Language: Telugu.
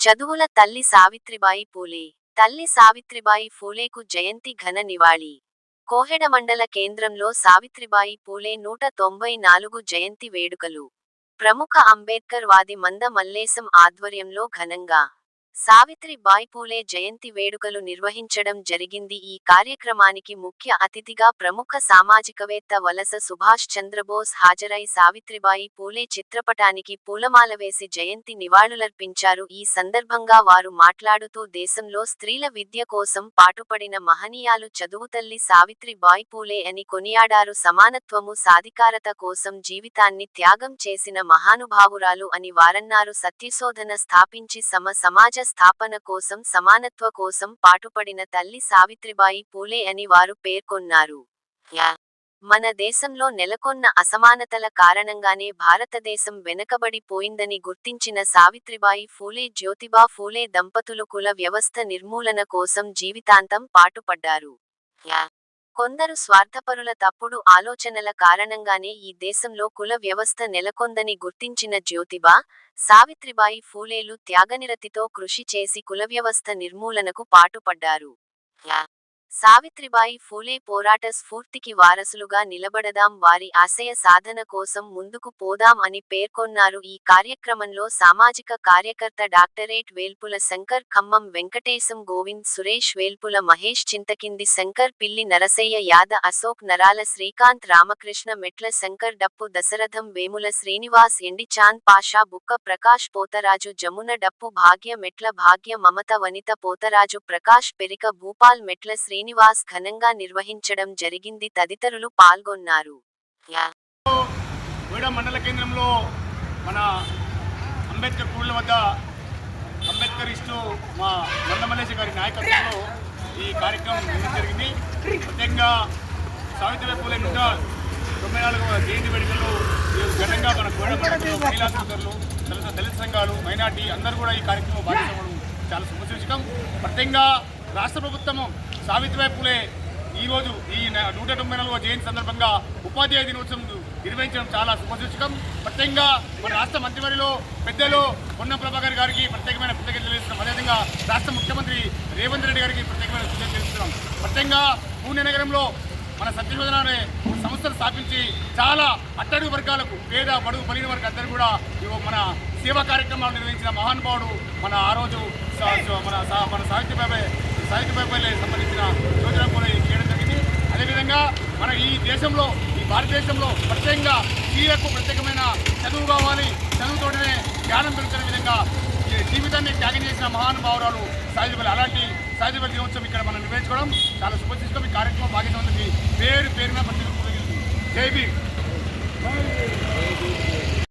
చదువుల తల్లి సావిత్రిబాయి పూలే. తల్లి సావిత్రిబాయి ఫూలేకు జయంతి ఘన నివాళి. కోహెడ మండల కేంద్రంలో సావిత్రిబాయి పూలే నూట తొంభై నాలుగు జయంతి వేడుకలు. ప్రముఖ అంబేద్కర్ వాది మంద మల్లేశం ఆధ్వర్యంలో ఘనంగా సావిత్రి బాయి పూలే జయంతి వేడుకలు నిర్వహించడం జరిగింది. ఈ కార్యక్రమానికి ముఖ్య అతిథిగా ప్రముఖ సామాజికవేత్త వలస సుభాష్ చంద్రబోస్ హాజరై సావిత్రిబాయి పూలే చిత్రపటానికి పూలమాల వేసి జయంతి నివాళులర్పించారు. ఈ సందర్భంగా వారు మాట్లాడుతూ దేశంలో స్త్రీల విద్య కోసం పాటుపడిన మహనీయాలు చదువుతల్లి సావిత్రి బాయి పూలే అని కొనియాడారు. సమానత్వము సాధికారత కోసం జీవితాన్ని త్యాగం చేసిన మహానుభావురాలు అని వారన్నారు. సత్యశోధన స్థాపించి సమ సమాజ స్థాపన కోసం సమానత్వ కోసం పాటుపడిన తల్లి సావిత్రిబాయి పూలే అని వారు పేర్కొన్నారు యా. మన దేశంలో నెలకొన్న అసమానతల కారణంగానే భారతదేశం వెనకబడి పోయిందని గుర్తించిన సావిత్రిబాయి ఫూలే జ్యోతిబా ఫూలే దంపతులు కుల వ్యవస్థ నిర్మూలన కోసం జీవితాంతం పాటుపడ్డారు యా. కొందరు స్వార్థపరుల తప్పుడు ఆలోచనల కారణంగానే ఈ దేశంలో కుల వ్యవస్థ నెలకొందని గుర్తించిన జ్యోతిబా సావిత్రిబాయి ఫూలేలు త్యాగనిరతితో కృషి చేసి కులవ్యవస్థ నిర్మూలనకు పాటుపడ్డారు. సావిత్రిబాయి ఫూలే పోరాట స్ఫూర్తికి వారసులుగా నిలబడదాం వారి ఆశయ సాధన కోసం ముందుకు పోదాం అని పేర్కొన్నారు. ఈ కార్యక్రమంలో సామాజిక కార్యకర్త డాక్టరేట్ వేల్పుల శంకర్ ఖమ్మం వెంకటేశం గోవింద్ సురేష్ వేల్పుల మహేష్ చింతకింది శంకర్ పిల్లి నరసయ్య యాద అశోక్ నరాల శ్రీకాంత్ రామకృష్ణ మెట్ల శంకర్ డప్పు దశరథం వేముల శ్రీనివాస్ ఎండి చాంద్ పాషా బుక్క ప్రకాష్ పోతరాజు జమున డప్పు భాగ్య మెట్ల భాగ్య మమత వనిత పోతరాజు ప్రకాష్ పెరిక భూపాల్ మెట్ల శ్రీ శ్రీనివాస్ ఘనంగా నిర్వహించడం జరిగింది. తదితరులు పాల్గొన్నారు. యా. మండల కేంద్రంలో మన అంబేద్కర్ కూళ్ళ వద్ద అంబేద్కర్ ఇస్తూ మా మందమల్లేశ గారి నాయకత్వంలో ఈ కార్యక్రమం జరిగింది. ప్రత్యేకంగా సావిత్రిబాయి పూలే నూట తొంభై నాలుగవ జయంతి వేడుకలు ఘనంగా మన గూడ మండలంలో మహిళా సోదరులు దళిత దళిత సంఘాలు మైనార్టీ అందరూ కూడా ఈ కార్యక్రమం భాగస్వామ్యం చాలా సుమసూచకం ప్రత్యేకంగా రాష్ట్ర ప్రభుత్వము సావిత్రిబాయి పూలే ఈరోజు ఈ నూట తొంభై నాలుగో జయంతి సందర్భంగా ఉపాధ్యాయ దినోత్సవం నిర్వహించడం చాలా శుభసూచకం ప్రత్యేకంగా మన రాష్ట్ర మంత్రివర్యలో పెద్దలు పొన్న ప్రభాకర్ గారికి ప్రత్యేకమైన కృతజ్ఞత తెలుస్తున్నాం అదేవిధంగా రాష్ట్ర ముఖ్యమంత్రి రేవంత్ రెడ్డి గారికి ప్రత్యేకమైన కృతజ్ఞత తెలుస్తున్నాం ప్రత్యేకంగా పూణె నగరంలో మన సత్యశోధన అనే సంస్థను స్థాపించి చాలా అట్టడుగు వర్గాలకు పేద బడుగు బలిన వర్గ అందరూ కూడా మన సేవా కార్యక్రమాలు నిర్వహించిన మహానుభావుడు మన ఆ రోజు మన మన సాహిత్యపై సాహిత్యపై సంబంధించిన యోజన కూడా చేయడం జరిగింది. అదేవిధంగా మన ఈ దేశంలో ఈ భారతదేశంలో ప్రత్యేకంగా స్త్రీలకు ప్రత్యేకమైన చదువు కావాలి. చదువుతోటనే జ్ఞానం పెరుగుతున్న విధంగా ఈ జీవితాన్ని త్యాగం చేసిన మహానుభావురాలు సాయుధపల్లి అలాంటి సాయుధపల్లి దినోత్సవం ఇక్కడ మనం నిర్వహించుకోవడం చాలా శుభశిష్టం ఈ కార్యక్రమం భాగస్వామికి పేరు పేరున ప్రతి జై